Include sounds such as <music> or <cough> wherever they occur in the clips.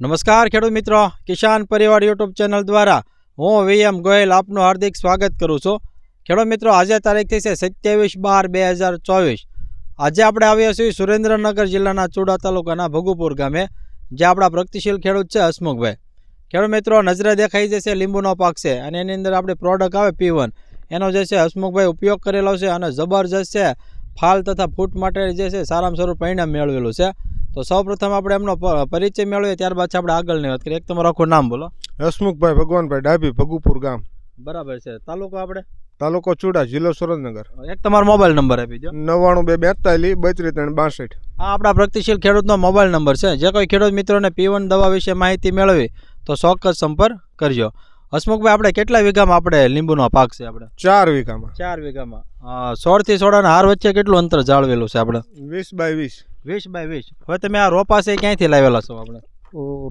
નમસ્કાર ખેડૂત મિત્રો. કિસાન પરિવાર યુટ્યુબ ચેનલ દ્વારા હું વીએમ ગોયલ આપનું હાર્દિક સ્વાગત કરું છું. ખેડૂત મિત્રો, આજે તારીખ થઈ છે સત્યાવીસ બાર બે હજાર ચોવીસ. આજે આપણે આવ્યા છીએ સુરેન્દ્રનગર જિલ્લાના ચુડા તાલુકાના ભગુપુર ગામે જે આપણા પ્રગતિશીલ ખેડૂત છે હસમુખભાઈ. ખેડૂત મિત્રો, નજરે દેખાઈ જશે લીંબુનો પાક છે અને એની અંદર આપણે પ્રોડક્ટ આવે પીવન એનો જે છે હસમુખભાઈ ઉપયોગ કરેલો છે અને જબરજસ્ત છે. ફાલ તથા ફૂટ માટે જે છે સારામાં સારું પરિણામ મેળવેલું છે. તો સૌપ્રથમ આપણે એમનો પરિચય મેળવીએ ત્યારબાદ આપણે આગળની વાત કરીએ. એક તમારું આખું નામ બોલો. હસમુખભાઈ ભગવાનભાઈ ડાભી ભગુપુર ગામ. બરાબર છે. તાલુકો આપણે? તાલુકો ચુડા જિલ્લો સુરેન્દ્રનગર. એક તમારો મોબાઈલ નંબર આપી દો નવ્વાણું બે બેતાલીસ બત્રીસ ત્રણ બાસઠ. આ આપણા પ્રગતિશીલ ખેડૂતનો મોબાઈલ નંબર છે. જે કોઈ ખેડૂત મિત્રોને પીવન દવા વિશે માહિતી મેળવી તો ચોક્કસ સંપર્ક કરજો. હસમુખભાઈ આપણે કેટલા વીઘામાં આપણે લીંબુનો પાક છે આપણે? ચાર વીઘામાં. ચાર વીઘામાં. સોળથી સોળાના હાર વચ્ચે કેટલું અંતર જાળવેલું છે આપણે? વીસ બાય વીસ. વીસ બાય વીસ હવે તમે આ રોપા છે ક્યાંથી લાવેલા છો આપણે?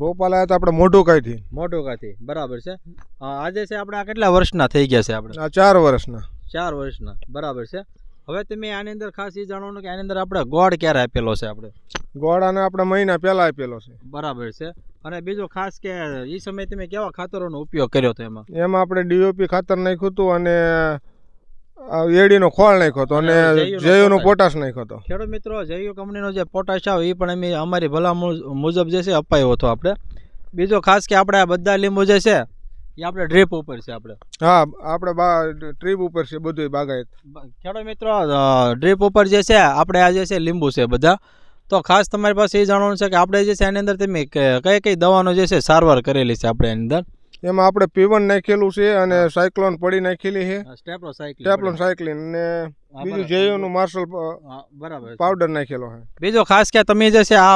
રોપા લાયા તો આપણે મોઢું કાંઈથી મોઢું કાંઈથી બરાબર છે. આજે છે આપણે આ કેટલા વર્ષના થઈ ગયા છે આપણે? ચાર વર્ષના. ચાર વર્ષના. બરાબર છે. હવે તમે આની અંદર ખાસ એ જાણવાનું કે આની અંદર આપણે ગોળ ક્યારે આપેલો છે આપણે? ગોળાને આપણે મહિના પહેલા આપેલો છે. બરાબર છે. અને બીજું ખાસ કે એ સમયે તમે કેવા ખાતરોનો ઉપયોગ કર્યો હતો એમાં? એમાં આપણે ડીઓપી ખાતર નાખ્યું હતું અને એડીનો ખોળ નાખ્યો હતો અને જયુનો પોટાશ. નાખ્યો હતો. ખેડૂત મિત્રો જયુ કંપનીનો જે પોટાશ આવે એ પણ અમે અમારી ભલામણ મુજબ જે છે અપાયો હતો આપણે. બીજો ખાસ કે આપણે આ બધા લીંબુ જે છે એ આપણે ડ્રીપ ઉપર છે આપણે. હા આપણે બા ટ્રીપ ઉપર છે બધું બાગાયત. ખેડૂત મિત્રો ડ્રીપ ઉપર જે છે આપણે આ જે છે લીંબુ છે બધા. તો ખાસ તમારી પાસે એ જાણવાનું છે કે આપણે જે છે એની અંદર તમે કઈ કઈ દવાનો જે છે સારવાર કરેલી છે આપણે એની અંદર. એમાં આપણે પીવન નાખેલું છે અને સાયક્લોન પડી નાખેલી છે. સ્ટેપ્લોસાયક્લિન ટેપ્લોન સાયક્લિન અને બીજું જેયુનું માર્શલ બરાબર. પાવડર નાખેલો છે. બીજો ખાસ કે તમે જે છે આ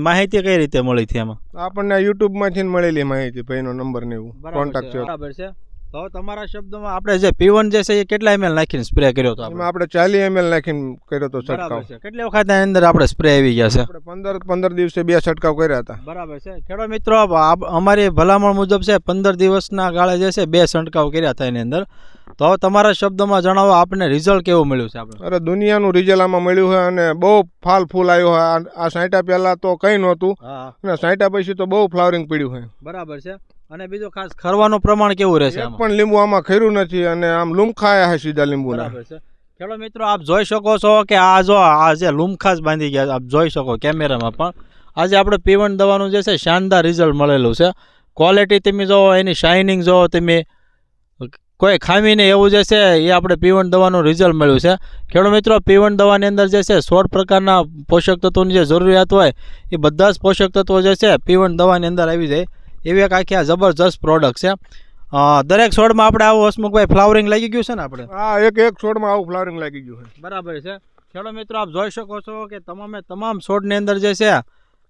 માહિતી કઈ રીતે મળી હતી એમાં? આપણને યુટ્યુબમાંથી જ મળેલી માહિતી ભાઈનો નંબર ને એવું. કોન્ટેક્ટ છે. બરાબર છે. તો તમારા શબ્દમાં આપણે જે પીવન જે છે એ કેટલા એમએલ નાખીને સ્પ્રે કર્યો હતો આપણે? એમાં આપણે ચાલી એમએલ નાખીને કર્યો હતો છટકાવ. કેટલી વખત એની અંદર આપણે સ્પ્રે આવી ગયા છે? આપણે પંદર પંદર દિવસે બે છંટકાવ કર્યા હતા. બરાબર છે. ખેડૂત મિત્રો અમારી ભલામણ મુજબ છે પંદર દિવસના ગાળે જે છે બે છંટકાવ કર્યા હતા એની અંદર. તો હવે તમારા શબ્દોમાં જણાવો આપને રિઝલ્ટ કેવું મળ્યું છે આપણે અરે દુનિયાનું રિઝલ્ટ આમાં મળ્યું છે અને બહુ ફાલ ફૂલ આવ્યો છે આ- સાઈટા સાંઠા પહેલા તો કંઈ નહોતું. અને સાંઠા પછી તો બહુ ફ્લાવરિંગ પડ્યું છે બરાબર છે. અને બીજું ખાસ ખરવાનું પ્રમાણ કેવું રહેશે એક પણ લીંબુ આમાં ખર્યું નથી અને આમ લુમખાયા છે સીધા લીંબુના. ખેડૂત મિત્રો આપ જોઈ શકો છો કે આ જો આ જે લુમખાસ બાંધી ગયા આપ જોઈ શકો કેમેરામાં પણ. આજે આપણે પીવણ દવાનું જે છે શાનદાર રિઝલ્ટ મળેલું છે. ક્વોલિટી તમે જોવો એની શાઇનિંગ જોવો તમે કોઈ ખામી નહીં એવું જે છે એ આપણે પીવણ દવાનું રિઝલ્ટ મળ્યું છે. ખેડૂત મિત્રો પીવણ દવાની અંદર જે છે સોળ પ્રકારના પોષક તત્વોની જે જરૂરિયાત હોય એ બધા જ પોષક તત્વો જે છે પીવણ દવાની અંદર આવી જાય. એવી એક આખી આ જબરજસ્ત પ્રોડક્ટ છે. દરેક છોડમાં આપણે આવું હસમુખભાઈ ફ્લાવરિંગ લાગી ગયું છે ને આપણે? આ એક એક છોડમાં આવું ફ્લાવરિંગ લાગી ગયું છે. બરાબર છે. ખેડો મિત્રો આપ જોઈ શકો છો કે તમામે તમામ છોડની અંદર જે છે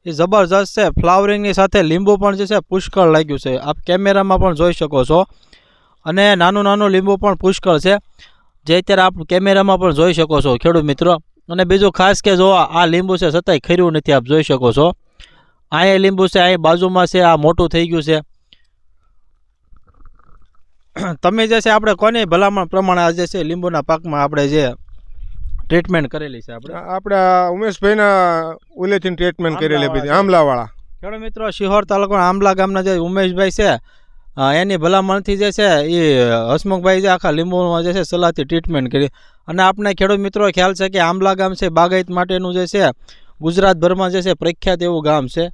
એ જબરજસ્ત છે. ફ્લાવરિંગની સાથે લીંબુ પણ જે છે પુષ્કળ લાગ્યું છે. આપ કેમેરામાં પણ જોઈ શકો છો. અને નાનું નાનું લીંબુ પણ પુષ્કળ છે. જે અત્યારે આપ કેમેરામાં પણ જોઈ શકો છો ખેડૂત મિત્રો. અને બીજું ખાસ કે જો આ લીંબુ છે છતાંય ખર્યું નથી આપ જોઈ શકો છો. અહીંયા લીંબુ છે અહીં બાજુમાં છે આ મોટું થઈ ગયું છે. <clears throat> તમે જે છે આપણે કોની ભલામણ પ્રમાણે આ જે છે લીંબુના પાકમાં આપણે જે ટ્રીટમેન્ટ કરેલી છે આપણે? આપણે ઉમેશભાઈના ઉલેથી ટ્રીટમેન્ટ કરેલી બધી આમલાવાળા. ખેડૂત મિત્રો શિહોર તાલુકાના આંબલા ગામના જે ઉમેશભાઈ છે એની ભલામણથી જે છે એ હસમુખભાઈ જે આખા લીંબુમાં જે છે સલાહથી ટ્રીટમેન્ટ કરી. અને આપણે ખેડૂત મિત્રો ખ્યાલ છે કે આંબલા ગામ છે બાગાયત માટેનું જે છે ગુજરાતભરમાં જે છે પ્રખ્યાત એવું ગામ છે.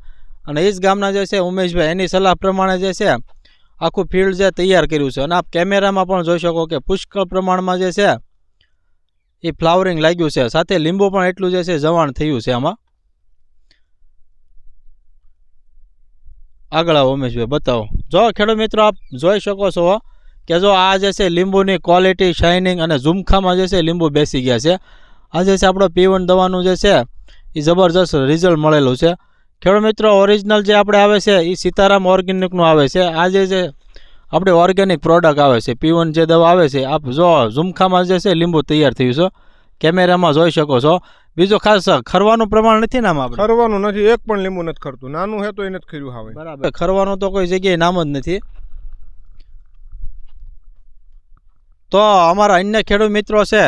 અને એ જ ગામના જે છે ઉમેશભાઈ, એની સલાહ પ્રમાણે જે છે આખું ફિલ્ડ જે તૈયાર કર્યું છે. અને આપ કેમેરામાં પણ જોઈ શકો કે પુષ્કળ પ્રમાણમાં જે છે એ ફ્લાવરિંગ લાગ્યું છે. સાથે લીંબુ પણ એટલું જે છે જવાણ થયું છે આમાં. આગળ આવો ઉમેશભાઈ, બતાવો. જો ખેડૂત મિત્રો આપ જોઈ શકો છો કે જો આ જે છે લીંબુની ક્વોલિટી શાઇનિંગ અને ઝુમખામાં જે છે લીંબુ બેસી ગયા છે. આ જે છે આપણો પીવન દવાનું જે છે એ જબરજસ્ત રિઝલ્ટ મળેલું છે. ખેડૂત મિત્રો ઓરિજિનલ જે આપણે આવે છે એ સીતારામ ઓર્ગેનિકનું આવે છે. આ જે આપણે ઓર્ગેનિક પ્રોડક્ટ આવે છે. પીવન જે દવા આવે છે આપ જો ઝુમખામાં જે છે લીંબુ તૈયાર થયું છે. કેમેરામાં જોઈ શકો છો. બીજું ખાસ ખરવાનું પ્રમાણ નથી ને આમાં આપણે? ખરવાનું નથી એક પણ લીંબુ નથી ખરતું. નાનું હે તો એ નથી ખર્યું આવે બરાબર. ખરવાનું તો કોઈ જગ્યાએ નામ જ નથી. તો અમારા અન્ય ખેડૂત મિત્રો છે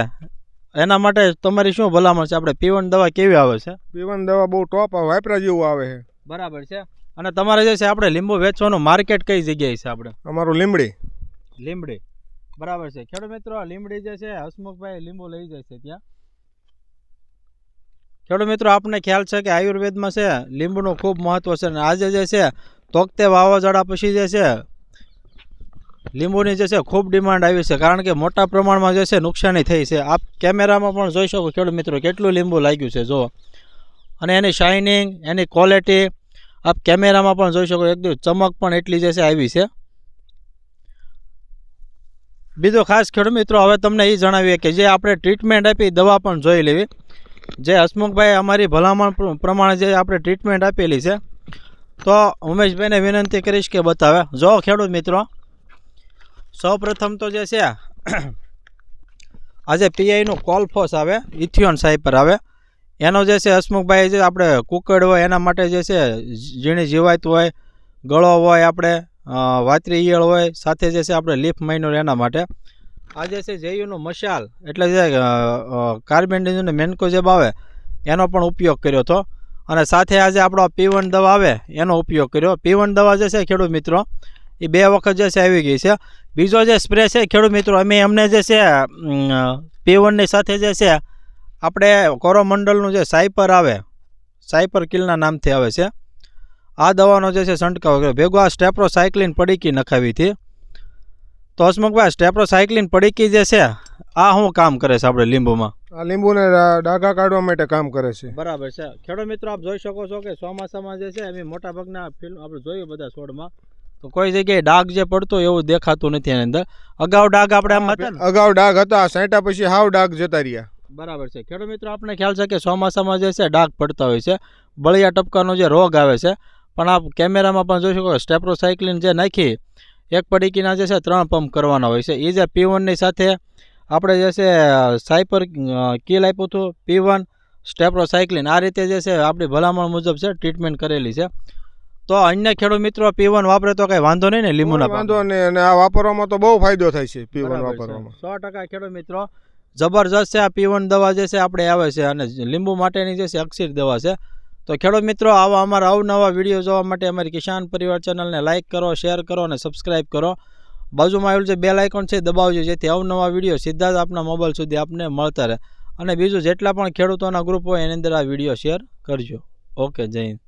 એના માટે તમારી શું ભલામણ છે? આપણે પીવન દવા કેવી આવે છે? પીવાની દવા બહુ ટોપ આવે વાપરા જેવું આવે છે. બરાબર છે. અને તમારે જે છે આપણે લીંબુ વેચવાનું માર્કેટ કઈ જગ્યાએ છે આપણે? અમારું લીમડી લીમડી બરાબર છે. ખેડૂત મિત્રો લીમડી જે છે હસમુખભાઈ લીંબુ લઈ જાય છે ત્યાં. ખેડૂત મિત્રો આપણને ખ્યાલ છે કે આયુર્વેદમાં છે લીંબુનું ખૂબ મહત્વ છે. અને આજે જે છે તોકતે વાવાઝોડા પછી જે છે લીંબુની જે છે, ખૂબ ડિમાન્ડ આવી છે. કારણ કે મોટા પ્રમાણમાં જે છે, નુકસાની થઈ છે. આપ કેમેરામાં પણ જોઈ શકો ખેડૂત મિત્રો, કેટલું લીંબુ લાગ્યું છે જો અને એની શાઇનિંગ એની ક્વોલિટી આપ કેમેરામાં પણ જોઈ શકો એકદમ ચમક પણ એટલી જે છે, આવી છે. બીજો ખાસ ખેડૂત મિત્રો, હવે તમને એ જણાવીએ કે જે આપણે ટ્રીટમેન્ટ આપી દવા પણ જોઈ લેવી. જે હસમુખભાઈ અમારી ભલામણ પ્રમાણે જે આપણે ટ્રીટમેન્ટ આપેલી છે, તો ઉમેશભાઈને વિનંતી કરીશ કે બતાવે. જો ખેડૂત મિત્રો સૌ પ્રથમ તો જે છે, આજે પીઆઈનું કોલફોસ આવે, ઇથિયોન સાઇપર આવે. એનો જે છે, હસમુખભાઈ, જે આપણે કુકડ હોય, એના માટે જે છે, ઝીણી જીવાત હોય, ગળો હોય આપણે વાતરી ઈયળ હોય, સાથે જે છે, આપણે લીફ માઇનોર એના માટે. આ જે છે, જેયુનું મશાલ, એટલે જે કાર્બેન્ડિઝમ મેન્કોજેબ આવે, એનો પણ ઉપયોગ કર્યો હતો. અને સાથે આજે આપણો પીવન દવા આવે, એનો ઉપયોગ કર્યો. પીવન દવા જે છે, ખેડૂત મિત્રો એ બે વખત જે છે આવી ગઈ છે. બીજો જે સ્પ્રે છે ખેડૂત મિત્રો અમે અમને જે છે પીવનની સાથે જે છે આપણે કોરોમંડલનું જે સાયપર આવે સાયપર કિલના નામથી આવે છે. આ દવાનો જે છે છંટકાવ કર્યો. ભેગો આ સ્ટેપ્રોસાયક્લિન પડીકી નખાવી હતી. તો હસમુખભાઈ સ્ટેપ્રોસાયક્લિન પડીકી જે છે આ શું કામ કરે છે આપણે લીંબુમાં? આ લીંબુને ડાઘા કાઢવા માટે કામ કરે છે. બરાબર છે. ખેડૂત મિત્રો આપ જોઈ શકો છો કે ચોમાસામાં જે છે એમ મોટા ભાગના ફિલ્મ આપણે જોયું બધા છોડમાં. તો કોઈ જગ્યાએ ડાઘ જે પડતો એવું દેખાતું નથી એની અંદર. અગાઉ ડાઘ આપણે આમ હતા અગાઉ ડાઘ હતા સાંટા પછી હાવ ડાઘ જતા રહ્યા. બરાબર છે. ખેડૂત મિત્રો આપણે ખ્યાલ છે કે ચોમાસામાં જે છે ડાઘ પડતા હોય છે. બળિયા ટપકાનો જે રોગ આવે છે. પણ આપ કેમેરામાં પણ જોઈ શકો સ્ટેપ્રોસાયક્લિન જે નાખી એક પડીકીના જે છે ત્રણ પંપ કરવાના હોય છે. એ જે પી વનની સાથે આપણે જે છે સાયપર કીલ આપ્યું હતું પી વન સ્ટેપ્રોસાયક્લિન. આ રીતે જે છે આપણી ભલામણ મુજબ છે ટ્રીટમેન્ટ કરેલી છે. તો અન્ય ખેડૂત મિત્રો પીવન વાપરે તો કંઈ વાંધો નહીં ને લીંબુના વાંધો નહીં અને આ વાપરવામાં તો બહુ ફાયદો થાય છે પીવન વાપરવામાં. સો ટકા ખેડૂત મિત્રો જબરજસ્ત છે આ પીવન દવા જે છે આપણે આવે છે અને લીંબુ માટેની જે છે અક્ષીર દવા છે. તો ખેડૂત મિત્રો આવા અમારા અવનવા વીડિયો જોવા માટે અમારી કિસાન પરિવાર ચેનલને લાઇક કરો શેર કરો અને સબસ્ક્રાઇબ કરો. બાજુમાં આવેલું જે બેલ આઇકોન છે દબાવજો જેથી અવનવા વીડિયો સીધા જ આપના મોબાઈલ સુધી આપને મળતા રહે. અને બીજું જેટલા પણ ખેડૂતોના ગ્રુપ હોય એની અંદર આ વીડિયો શેર કરજો. ઓકે જય હિન્દ.